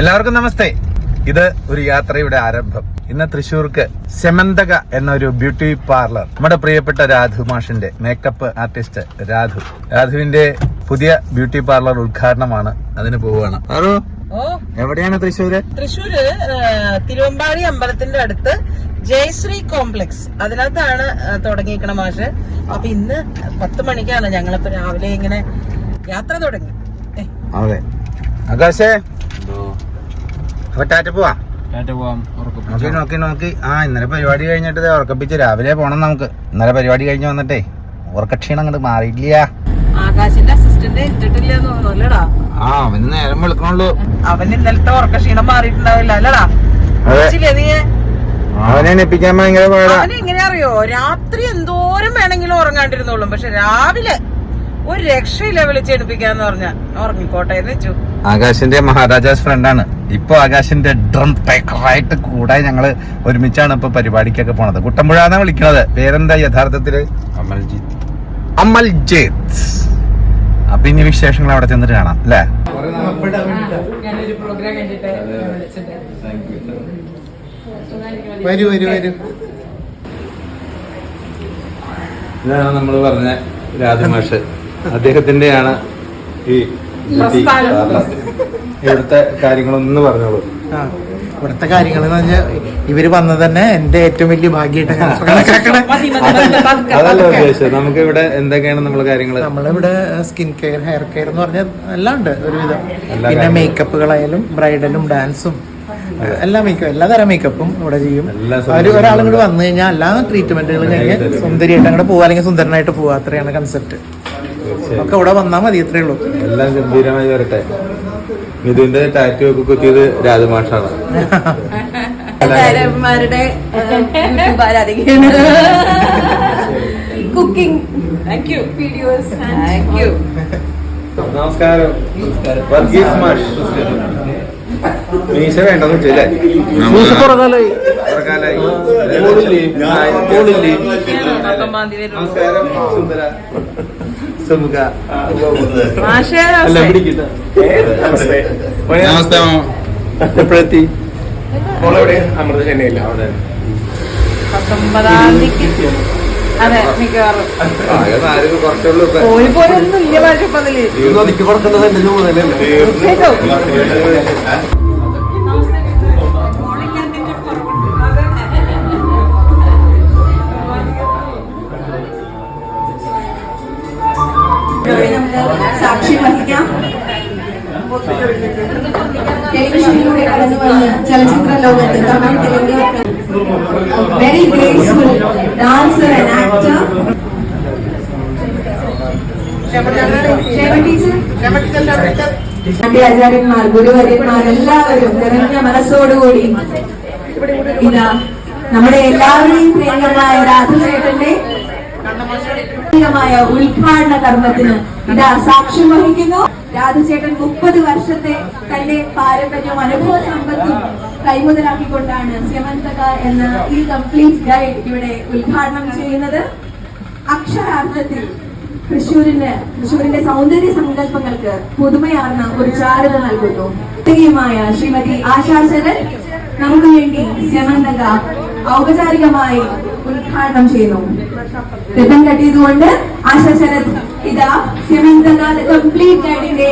എല്ലാവർക്കും നമസ്തേ. ഇത് ഒരു യാത്രയുടെ ആരംഭം. ഇന്ന് തൃശ്ശൂർക്ക് സെമന്തക എന്ന ഒരു ബ്യൂട്ടി പാർലർ. നമ്മുടെ പ്രിയപ്പെട്ട രാധു മാഷിന്റെ മേക്കപ്പ് ആർട്ടിസ്റ്റ് രാധു. രാധുവിന്റെ പുതിയ ബ്യൂട്ടി പാർലർ ഉദ്ഘാടനമാണ്. അതിന് പോവുകയാണ്. എവിടെയാണ് തൃശ്ശൂര്? തൃശ്ശൂര് തിരുവമ്പാടി അമ്പലത്തിന്റെ അടുത്ത് ജയശ്രീ കോംപ്ലക്സ്. അതിനകത്താണ് തുടങ്ങിയിരിക്കണ മാഷ്. അപ്പൊ ഇന്ന് പത്ത് മണിക്കാണ് ഞങ്ങളിപ്പോ രാവിലെ ഇങ്ങനെ യാത്ര തുടങ്ങി. അതെ. ആകാശേ അപ്പൊ ടാറ്റ പോവാ? നോക്കി നോക്കി നോക്കി. ആ ഇന്നലെ പരിപാടി കഴിഞ്ഞിട്ട് ദേ ഉറക്കപ്പിച്ച്. രാവിലെ പോണം നമുക്ക്. ഇന്നലെ പരിപാടി കഴിഞ്ഞ് വന്നിട്ടേ. ഉറക്കക്ഷീണം അങ്ങോട്ട് മാറിയില്ല ആകാശിന്റെ അസിസ്റ്റന്റ് ഇട്ടിട്ടില്ല തോന്നുന്നു ആ അവന് നേരം വിളിക്കണുള്ളൂ. അവൻ ഇന്നലത്തെ ഉറക്കക്ഷീണം മാറിയിട്ടുണ്ടാവില്ല അല്ലടാ? നീ അവനെ എപ്പിക്കാൻ ഭയങ്കര പാടാ. അവന് എങ്ങനെ അറിയോ? രാത്രി എന്തോരം വേണമെങ്കിലും ഉറങ്ങാണ്ടിരുന്നോളും. പക്ഷെ രാവിലെ ഒരു രക്ഷയില്ല വിളിച്ചെടുപ്പിക്കാന്ന് പറഞ്ഞ. ഉറങ്ങിക്കോട്ടെ എന്ന് വെച്ചു. ആകാശിന്റെ മഹാരാജാസ് ഫ്രണ്ടാണ് ഇപ്പൊ ആകാശിന്റെ ഡ്രം ടേക്കറായിട്ട് കൂടെ ഞങ്ങൾ ഒരുമിച്ചാണ് ഇപ്പൊ പരിപാടിക്കൊക്കെ പോണത്. കുട്ടമ്പുഴ വിളിക്കണത്. പേരെന്താ യഥാർത്ഥത്തിൽ? അമൽജിത്ത്. അമൽജിത്ത്. അപ്പൊ ഇനി വിശേഷങ്ങൾ അവിടെ ചെന്നിട്ട് കാണാം അല്ലേ? വരൂ വരൂ വരൂ. ഇതാണ് നമ്മൾ പറഞ്ഞ രാജമാഷ്. അദ്ദേഹത്തിന്റെയാണ് ഈ. ഇവിടുത്തെ കാര്യങ്ങളൊന്ന് പറഞ്ഞോളൂ. ഇവിടുത്തെ കാര്യങ്ങൾ എന്ന് പറഞ്ഞാൽ ഇവർ വന്നത് തന്നെ എന്റെ ഏറ്റവും വലിയ ഭാഗ്യമായിട്ട് അതല്ല. നമുക്ക് ഇവിടെ എന്തൊക്കെയാണ് നമ്മൾ കാര്യങ്ങൾ നമ്മളിവിടെ സ്കിൻ കെയർ ഹെയർ കെയർ എന്ന് പറഞ്ഞാൽ എല്ലാം ഉണ്ട് ഒരുവിധം. പിന്നെ മേക്കപ്പുകളായാലും ബ്രൈഡലും ഡാൻസും എല്ലാ മേക്കപ്പ് എല്ലാ തരം മേക്കപ്പും ഇവിടെ ചെയ്യും. അവർ ഒരാളും കൂടെ വന്നു കഴിഞ്ഞാൽ എല്ലാ ട്രീറ്റ്മെന്റുകളും കഴിഞ്ഞ് സുന്ദരിയായിട്ട് അങ്ങോട്ട് പോവാ അല്ലെങ്കിൽ സുന്ദരനായിട്ട് പോവാ. അത്രയാണ് കൺസെപ്റ്റ് ഒക്കെ ഇവിടെ വന്നാൽ മതി ഇത്രേ ഉള്ളൂ. എല്ലാം ഗംഭീരമായി വരട്ടെ. ഇതിന്റെ ടാറ്റു ഒക്കെ കുത്തിയത് രാജമാഷാണ്. ആരാധികയാണ്? കുക്കിംഗ് വീഡിയോസ് നമസ്കാരം. വർഗീസ് മാഷ്. മീശ വേണ്ടെന്ന് വെച്ചല്ലേ പുറകാലായി കുറക്കാലായി. പക്കം നമസ്കാരം. സുന്ദര സുമുഖ മാഷേ അല്ല നമസ്തേ എപ്പോഴെത്തി? അമൃത ചെന്നൈയില്ല പത്തൊമ്പതാം തീയതി. അതെ മിക്കവാറും. പോയി പോയൊന്നും ഇല്ല പക്ഷെ അതിൽ. കൊടുക്കേണ്ടത് എന്റെ ചുമതലയല്ലേ? ടെലിവിഷനിലൂടെ കടന്നു ചലച്ചിത്ര ലോകത്ത് Tamil Telugu very graceful dancer and actor ആചാര്യന്മാർ ഗുരുവര്യന്മാർ എല്ലാവരും നിറഞ്ഞ മനസ്സോടുകൂടി ഇതാ നമ്മുടെ എല്ലാവരെയും പ്രിയങ്കരമായ രാധുചേട്ടന്റെ ഉദ്ഘാടന കർമ്മത്തിന് ഇതാ സാക്ഷ്യം വഹിക്കുന്നു. രാധുചേട്ടൻ മുപ്പത് വർഷത്തെ തന്റെ പാരമ്പര്യവും അനുഭവ സമ്പത്തും കൈമുതലാക്കിക്കൊണ്ടാണ് സ്യമന്തക എന്ന ഈ കംപ്ലീറ്റ് ഗൈഡ് ഇവിടെ ഉദ്ഘാടനം ചെയ്യുന്നത്. അക്ഷരാർത്ഥത്തിൽ തൃശ്ശൂരിന് തൃശ്ശൂരിന്റെ സൗന്ദര്യ സങ്കല്പങ്ങൾക്ക് പുതുമയാർന്ന ഒരു ചാരുത നൽകുന്നു. ശ്രീമതി ആശാശരൻ നമുക്ക് വേണ്ടി സ്യമന്തക ഔപചാരികമായി ഉദ്ഘാടനം ചെയ്യുന്നു. രഥം കെട്ടിയതുകൊണ്ട് ആശാശരത് ആശാ ശരത് ഇതാ സ്യമന്തക കംപ്ലീറ്റ് ഗൈഡിന്റെ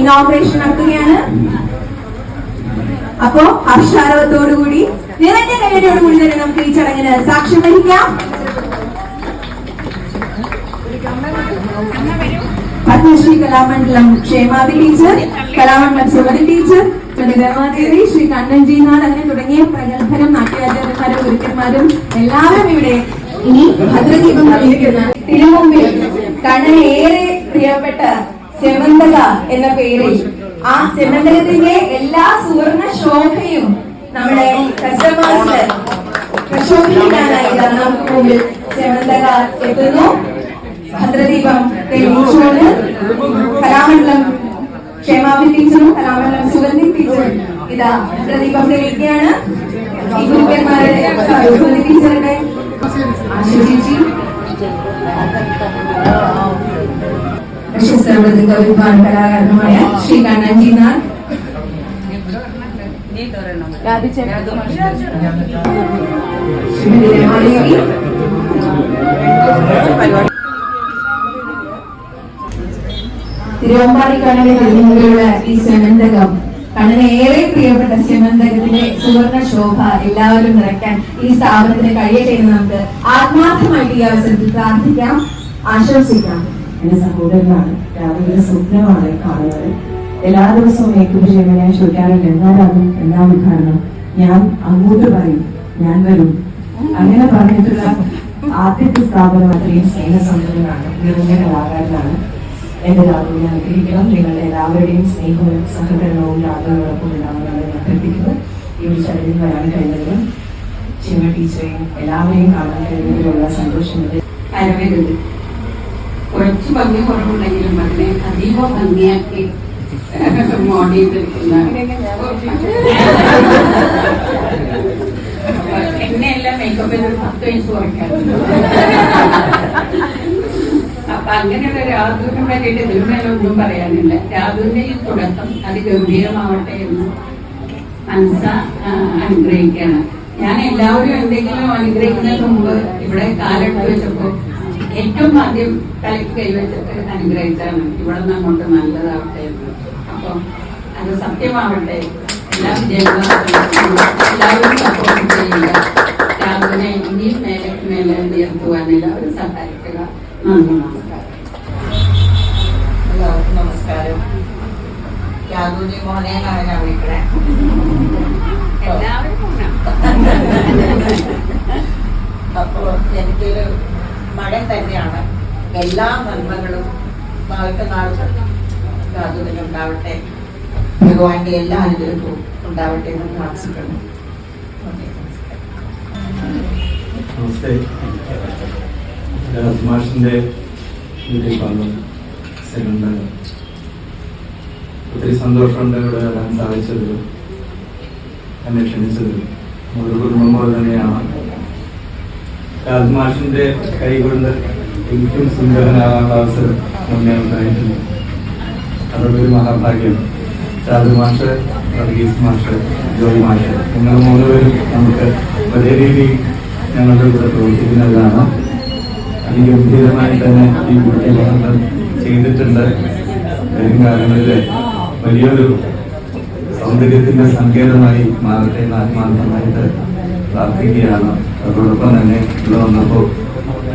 ഇനോഗ്രേഷൻ നടത്തുകയാണ് അപ്പോ ഹർഷാരവത്തോടുകൂടി നിറഞ്ഞ കൈയടിയോടുകൂടി തന്നെ നമുക്ക് ഈ ചടങ്ങിന് സാക്ഷ്യം വഹിക്കാം. പത്മശ്രീ കലാമണ്ഡലം ക്ഷേമാതി ടീച്ചർ കലാമണ്ഡലം സുമതി ടീച്ചർ ദേവി ശ്രീ കണ്ണൻജിനാഥ് അങ്ങനെ തുടങ്ങിയ പ്രഗത്ഭരും നാട്യാചാര്യന്മാരും ഗുരുക്കന്മാരും എല്ലാവരും ഇവിടെ ഇനി ഭദ്രദീപം നൽകിയിരിക്കുന്ന തിരുമുമ്പിൽ കണ്ണന് ഏറെ പ്രിയപ്പെട്ട സെമന്തക എന്ന പേരിൽ ആ സെമന്തകത്തിന്റെ എല്ലാ സുവർണ ശോഭയും നമ്മുടെ കസ്റ്റമേഴ്സിന് പ്രശോഭിക്കാനായി നമുക്ക് മുമ്പിൽ സെമന്തക എത്തുന്നു. ഭദ്രദീപം തെളിയിച്ചുകൊണ്ട് കലാമണ്ഡലം ക്ഷേമാവതി ടീച്ചറും കലാമണ്ഡലം സുഗന്ധി ടീച്ചറും ഇതാ ഭദ്രദീപം തെളിയിക്കുകയാണ് ഈ ഗുരുക്കന്മാരുടെ sorry, സുഗന്ധി ടീച്ചറുടെ ആശുചേച്ചി പ്രശസ്ത മൃദംഗ വിഭാഗം കലാകാരനുമായ ശ്രീ കണ്ണൻജി നാഥ് ശ്രീമതി രമാദേവി തിരുവമ്പാടി കണ്ണനെ തിരുമുകളുള്ള ഈ സെമന്തകം കണ്ണിന് ഏറെ പ്രിയപ്പെട്ട സെമന്തകത്തിന്റെ സുവർണ ശോഭ എല്ലാവരും നിറയ്ക്കാൻ ഈ സ്ഥാപനത്തിന് കഴിയട്ടെ എന്ന് നമുക്ക് ആത്മാർത്ഥമായിട്ട് ഈ അവസരത്തിൽ പ്രാർത്ഥിക്കാം. ആശംസിക്കാം. എന്റെ സഹോദരനാണ് രാവിലെ സ്വപ്നമാണ് കാണുന്നത്. എല്ലാ ദിവസവും ചെയ്യുമ്പോൾ ഞാൻ ചോദിക്കാറുണ്ട് എന്നാലാകും എന്നാ ഉദ്ഘാടനം? ഞാൻ അങ്ങോട്ട് പറയും ഞാൻ വരും. അങ്ങനെ പറഞ്ഞിട്ടുള്ള ആദ്യത്തെ സ്ഥാപനം അത്രയും സ്നേഹസമ്പന്നനാണ് നിറഞ്ഞ കലാകാരനാണ്. എന്റെ രാവിലെ അനുഗ്രഹിക്കണം നിങ്ങളുടെ എല്ലാവരുടെയും സ്നേഹവും സഹകരണവും രാവിലെയോടൊപ്പം ഉണ്ടാവണമെന്ന് ഞാൻ അഭ്യർത്ഥിക്കുന്നു. ഈ ഒരു ചടങ്ങിൽ വരാൻ കഴിഞ്ഞതിലും ചിമ്മ ടീച്ചറെയും എല്ലാവരെയും കാണാൻ കഴിഞ്ഞതിലുള്ള സന്തോഷമുണ്ട് അരവിന്ദ് കുറച്ച് ഭംഗി കുറവുണ്ടെങ്കിലും അതിനെ അതീവ ഭംഗിയാക്കി മോഡൽ മേക്കപ്പ് എന്നെ ഒരു പത്ത് വയസ്സ് കുറയ്ക്കാറുണ്ട് അപ്പൊ അങ്ങനെയുള്ള രാധുവിനെ പറ്റിയിട്ട് ഇതിന്മേലൊന്നും പറയാനില്ല. രാഹുലിന്റെ ഈ തുടക്കം അതിഗംഭീരമാവട്ടെ എന്ന് മനസ്സ അനുഗ്രഹിക്കുകയാണ്. ഞാൻ എല്ലാവരും എന്തെങ്കിലും അനുഗ്രഹിക്കുന്നതിന് മുമ്പ് ഇവിടെ കാലെടുത്ത് വെച്ചപ്പോ ഏറ്റവും ആദ്യം തലയ്ക്ക് കൈവച്ചിട്ട് അനുഗ്രഹിച്ചാണ്. ഇവിടെ നിന്ന് അങ്ങോട്ട് നല്ലതാവട്ടെ എന്ന്. അപ്പൊ അത് സത്യമാവട്ടെ. എല്ലാ വിജയങ്ങളും എല്ലാവരും സപ്പോർട്ട് ചെയ്യുക. രാഹുലിനെ ഇനിയും മേലെ മേലെ ഉയർത്തുവാൻ എല്ലാവരും സഹായിക്കുക. നന്ദി നമസ്കാരം എല്ലാവർക്കും നമസ്കാരം യാദൂജി മോഹനെ എന്നാണ് ഞാൻ വിളിക്കണേ എല്ലാവരും പോകണം അപ്പോൾ എനിക്കൊരു മഴ തന്നെയാണ് എല്ലാ നന്മകളും നാൾക്ക് നാൾ ഉണ്ടാവട്ടെ ഭഗവാന്റെ എല്ലാ അനുഗ്രഹവും ഉണ്ടാവട്ടെ എന്ന് നമസ്കാരം. നമസ്തേ. ഒത്തിരി സന്തോഷമുണ്ട് ഇവിടെ വരാൻ സാധിച്ചത്. എന്നെ ക്ഷണിച്ചത്. കുടുംബം പോലെ തന്നെയാണ്. കൈകൊണ്ട് എനിക്കും സുന്ദരനാകാനുള്ള അവസരം മുന്നേ ഉണ്ടായിട്ടുണ്ട് അതൊരു മഹാഭാഗ്യം രാജുമാഷ് വർഗീസ് മാഷ് ജോയി മാഷ്. നിങ്ങൾ മൂന്നുപേരും നമുക്ക് വലിയ രീതിയിൽ ഞങ്ങളുടെ കൂടെ പ്രവർത്തിക്കുന്നതാണ് അതിഗംഭീരമായി തന്നെ ഈ കുട്ടി പഠനം ചെയ്തിട്ടുണ്ട്. വരും കാലങ്ങളിൽ വലിയൊരു സൗന്ദര്യത്തിന്റെ സങ്കേതമായി മാറട്ടെ എന്ന് ആത്മാർത്ഥമായിട്ട് പ്രാർത്ഥിക്കുകയാണ്. അതോടൊപ്പം തന്നെ ഇവിടെ വന്നപ്പോൾ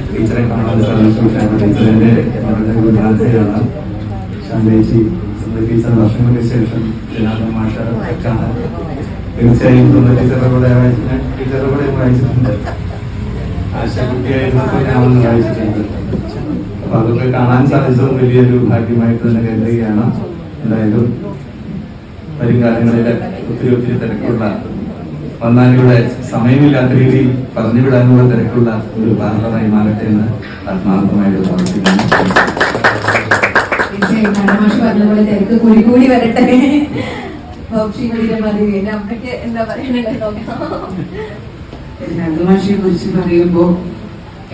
ടീച്ചറെ കാണാൻ സാധിച്ചു ടീച്ചറിന്റെ വളരെ ഗുരുനാഥയാണ് സുന്ദര ടീച്ചർ വർഷങ്ങൾക്ക് ശേഷം ജനാർദ്ദന മാഷ കാണാൻ തീർച്ചയായും ടീച്ചറുടെ കൂടെ ടീച്ചറുടെ കൂടെ വായിച്ചിട്ടുണ്ട്. ആശാകുട്ടിയായിരുന്നപ്പോൾ ഞാനൊന്ന് വായിച്ചിട്ടുണ്ട്. അപ്പൊ അതൊക്കെ കാണാൻ സാധിച്ചത് വലിയൊരു ഭാഗ്യമായിട്ട് തന്നെ കരുതുകയാണ്. എന്തായാലും വരും കാലങ്ങളിൽ ഒത്തിരി ഒത്തിരി തിരക്കുള്ള വന്നാലിവിടെ സമയമില്ലാത്ത രീതിയിൽ പറഞ്ഞുവിടാനുള്ള തിരക്കുള്ള ഒരു പാർലറായി മാറട്ടെ എന്ന് ആത്മാർത്ഥമായിട്ട് പ്രാർത്ഥിക്കുന്നു. തീർച്ചയായും കണ്ണമാഷ് പറഞ്ഞ പോലെ തിരക്ക് കൂടി കൂടി വരട്ടെ. മതി എന്താ കുറിച്ച് പറയുമ്പോൾ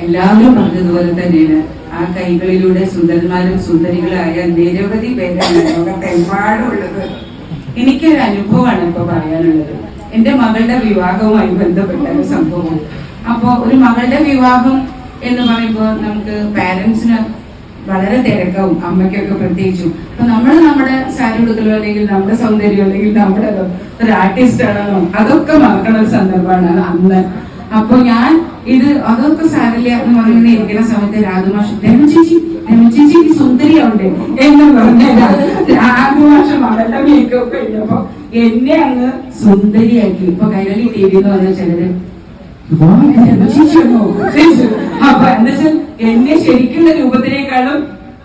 എല്ലാവരും പറഞ്ഞതുപോലെ തന്നെയാണ്. ആ കൈകളിലൂടെ സുന്ദരന്മാരും സുന്ദരികളായ നിരവധി പേരാണ് ലോകത്തെമ്പാടുള്ളത്. എനിക്കൊരു അനുഭവമാണ് ഇപ്പൊ പറയാനുള്ളത്. എന്റെ മകളുടെ വിവാഹവുമായി ബന്ധപ്പെട്ട ഒരു സംഭവം അപ്പോ ഒരു മകളുടെ വിവാഹം എന്ന് പറയുമ്പോൾ നമുക്ക് പാരന്റ്സിന് വളരെ തിരക്കാവും അമ്മയ്ക്കൊക്കെ പ്രത്യേകിച്ചും. അപ്പൊ നമ്മൾ നമ്മുടെ സാരി ഉടുക്കലോ അല്ലെങ്കിൽ നമ്മുടെ സൗന്ദര്യം അല്ലെങ്കിൽ നമ്മുടെ ഒരു ആർട്ടിസ്റ്റ് ആണെന്നോ അതൊക്കെ മറക്കണ ഒരു സന്ദർഭമാണ് അന്ന്. അപ്പൊ ഞാൻ ഇത് അതൊക്കെ സാരില്ല എന്ന് പറയുന്ന ഇരിക്കുന്ന സമയത്ത് രാഘുമാഷ് രമചേച്ചി ചേച്ചി രമ ചേച്ചിക്ക് സുന്ദരിയുണ്ട് എന്ന് പറഞ്ഞ രാഘുമാഷ മകളുടെ മേക്കപ്പ് കഴിഞ്ഞപ്പോ എന്നെ അങ്ങ് സുന്ദരിയാക്കി. ഇപ്പൊ കൈരളി ടി വി എന്ന് പറഞ്ഞ ചിലര് അപ്പൊ എന്നെ ശരിക്കുള്ള രൂപത്തിനേക്കാളും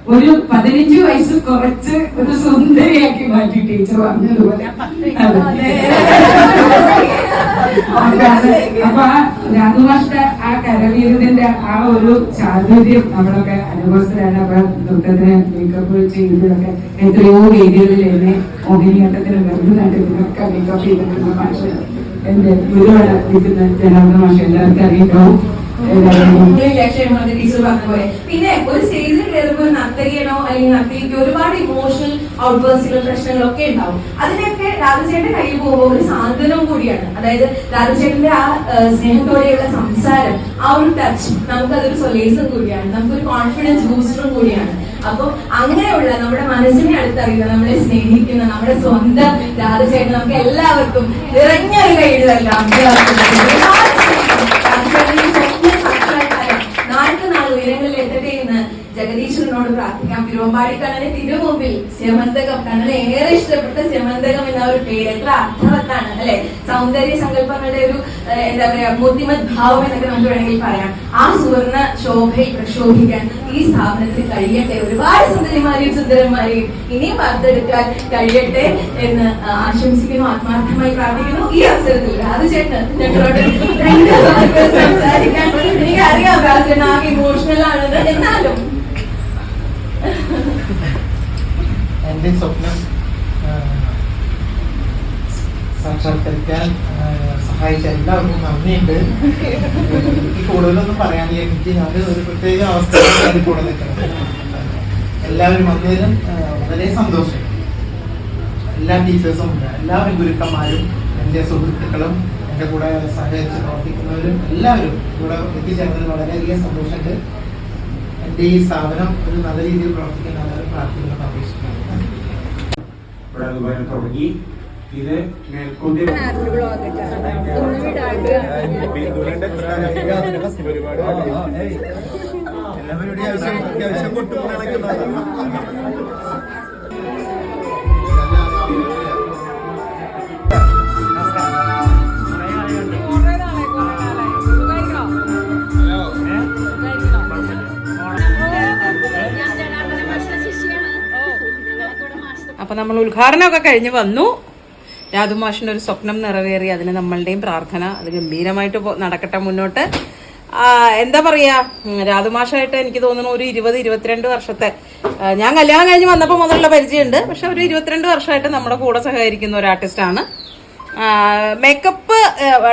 ഒരു പതിനഞ്ച് വയസ്സ് കുറച്ച് ഒരു സുന്ദരിയാക്കി മാറ്റി ടീച്ചർ പറഞ്ഞതുപോലെ. അപ്പൊ ആ രാഘുമാഷ്ട ആ കരവീരത്തിന്റെ ആ ഒരു ചാതുര്യം നമ്മളൊക്കെ അനുഭവസ്ഥരാണ്. അപ്പൊ നൃത്തത്തിന് മേക്കപ്പ് ചെയ്തതൊക്കെ എത്രയോ വേദികളിൽ എന്നെ മോഹിനിയാട്ടത്തിന് ഭരതനാട്യത്തിനൊക്കെ മേക്കപ്പ് ചെയ്തിട്ടുള്ള ഭാഷ എന്റെ ഗുരുവാണ് നിൽക്കുന്ന ജനാർദ്ദ മാഷ എല്ലാവർക്കും പോലെ. പിന്നെ ഒരു സ്റ്റേജിൽ കയറുമ്പോൾ നർത്തകിയാണോ അല്ലെങ്കിൽ നർത്തകിക്ക് ഒരുപാട് ഇമോഷണൽ ഔട്ട്ബേഴ്സുകൾ പ്രശ്നങ്ങളൊക്കെ ഉണ്ടാവും. അതിനൊക്കെ രാജചേട്ടന്റെ കയ്യിൽ പോകുമ്പോൾ ഒരു സാന്ത്വനം കൂടിയാണ്. അതായത് രാജചേട്ടന്റെ ആ, സ്നേഹത്തോടെയുള്ള സംസാരം ആ ഒരു ടച്ച് നമുക്കതൊരു സൊലേസും കൂടിയാണ്. നമുക്കൊരു കോൺഫിഡൻസ് ബൂസ്റ്ററും കൂടിയാണ്. അപ്പൊ അങ്ങനെയുള്ള നമ്മുടെ മനസ്സിനെ അടുത്തറിയുന്ന നമ്മളെ സ്നേഹിക്കുന്ന നമ്മുടെ സ്വന്തം രാധചേട്ടൻ നമുക്ക് എല്ലാവർക്കും നിറഞ്ഞൊരു കൈയ്യടി പ്രാർത്ഥിക്കാം തിരുവമ്പാടി കണ്ണനെ തിരുമുമ്പിൽ സ്യമന്തകം കണ്ണനെ ഏറെ ഇഷ്ടപ്പെട്ട സ്യമന്തകം എന്ന ഒരു പേര്. എത്ര അർത്ഥവത്താണ് അല്ലെ? സൗന്ദര്യ സങ്കല്പങ്ങളുടെ ഒരു എന്താ പറയാ മൂർത്തിമത് ഭാവം എന്നൊക്കെ നമുക്ക് വേണമെങ്കിൽ പറയാം. ആ സുവർണ ശോഭയെ പ്രക്ഷോഭിക്കാൻ ഈ സ്ഥാപനത്തിന് കഴിയട്ടെ. ഒരുപാട് സുന്ദരിമാരെയും സുന്ദരന്മാരെയും ഇനിയും വാർത്തെടുക്കാൻ കഴിയട്ടെ എന്ന് ആശംസിക്കുന്നു. ആത്മാർത്ഥമായി പ്രാർത്ഥിക്കുന്നു. ഈ അവസരത്തിൽ രാജചേട്ടൻ ഞങ്ങളോട് സംസാരിക്കാൻ. എനിക്കറിയാം രാജചേട്ടൻ ആകെ ഇമോഷണൽ ആണെന്ന്. എന്നാലും എന്റെ സ്വപ്നം സാക്ഷാത്കരിക്കാൻ സഹായിച്ച എല്ലാവർക്കും നന്ദിയുണ്ട്. കൂടുതലൊന്നും പറയാനില്ല. എനിക്ക് ഞാൻ ഒരു പ്രത്യേക അവസ്ഥ കൂടെ എല്ലാവരും വന്നതിലും വളരെ സന്തോഷം. എല്ലാ ടീച്ചേഴ്സും ഉണ്ട്. എല്ലാ ഗുരുക്കന്മാരും എന്റെ സുഹൃത്തുക്കളും എന്റെ കൂടെ സഹകരിച്ച് പ്രവർത്തിക്കുന്നവരും എല്ലാവരും കൂടെ എത്തിച്ചേർന്നതിൽ വളരെയധികം സന്തോഷമുണ്ട്. എന്റെ ഈ സ്ഥാപനം ഒരു നല്ല രീതിയിൽ അപേക്ഷിക്കുന്നു ഇവിടെ അതുപോലെ തുടങ്ങി. ഇത് മേൽക്കൂന്തി അപ്പൊ നമ്മൾ ഉദ്ഘാടനമൊക്കെ കഴിഞ്ഞ് വന്നു. രാധുമാഷിന്റെ ഒരു സ്വപ്നം നിറവേറി അതിന് നമ്മളുടെയും പ്രാർത്ഥന അത് ഗംഭീരമായിട്ട് നടക്കട്ടെ മുന്നോട്ട്. എന്താ പറയുക രാധുമാഷായിട്ട് എനിക്ക് തോന്നുന്നു ഒരു ഇരുപത് ഇരുപത്തിരണ്ട് വർഷത്തെ ഞാൻ കല്യാണം കഴിഞ്ഞ് വന്നപ്പോൾ മുതലുള്ള പരിചയമുണ്ട്. പക്ഷെ ഒരു ഇരുപത്തിരണ്ട് വർഷമായിട്ട് നമ്മുടെ കൂടെ സഹകരിക്കുന്ന ഒരു ആർട്ടിസ്റ്റാണ് മേക്കപ്പ്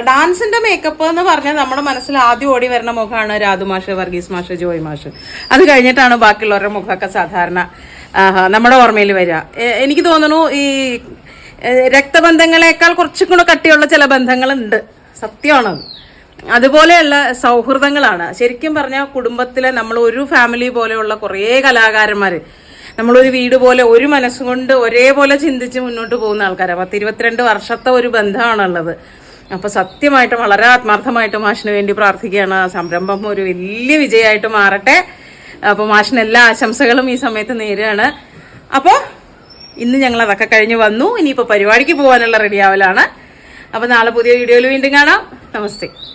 ഡാൻസിന്റെ മേക്കപ്പ് എന്ന് പറഞ്ഞാൽ നമ്മുടെ മനസ്സിൽ ആദ്യം ഓടി വരുന്ന മുഖമാണ് രാധുമാഷ് വർഗീസ് മാഷ് ജോയ് മാഷ്. അത് കഴിഞ്ഞിട്ടാണ് ബാക്കിയുള്ളവരുടെ മുഖമൊക്കെ സാധാരണ നമ്മുടെ ഓർമ്മയിൽ വരിക എനിക്ക് തോന്നുന്നു ഈ രക്തബന്ധങ്ങളെക്കാൾ കുറച്ചും കൂടെ കട്ടിയുള്ള ചില ബന്ധങ്ങളുണ്ട്. സത്യമാണത്. അതുപോലെയുള്ള സൗഹൃദങ്ങളാണ്. ശരിക്കും പറഞ്ഞാൽ കുടുംബത്തിലെ നമ്മൾ ഒരു ഫാമിലി പോലെയുള്ള കുറേ കലാകാരന്മാർ നമ്മളൊരു വീട് പോലെ ഒരു മനസ്സുകൊണ്ട് ഒരേപോലെ ചിന്തിച്ച് മുന്നോട്ട് പോകുന്ന ആൾക്കാരാണ് പത്ത് ഇരുപത്തിരണ്ട് വർഷത്തെ ഒരു ബന്ധമാണുള്ളത്. അപ്പോൾ സത്യമായിട്ടും വളരെ ആത്മാർത്ഥമായിട്ട് മാഷിന് വേണ്ടി പ്രാർത്ഥിക്കുകയാണ്. ആ സംരംഭം ഒരു വലിയ വിജയമായിട്ട് മാറട്ടെ. അപ്പോൾ മാഷിന് എല്ലാ ആശംസകളും ഈ സമയത്ത് നേരുകയാണ്. അപ്പോൾ ഇന്ന് ഞങ്ങൾ അതൊക്കെ കഴിഞ്ഞ് വന്നു. ഇനിയിപ്പോൾ പരിപാടിക്ക് പോകാനുള്ള റെഡിയാവലാണ് അപ്പോൾ നാളെ പുതിയ വീഡിയോയിൽ വീണ്ടും കാണാം. നമസ്തേ.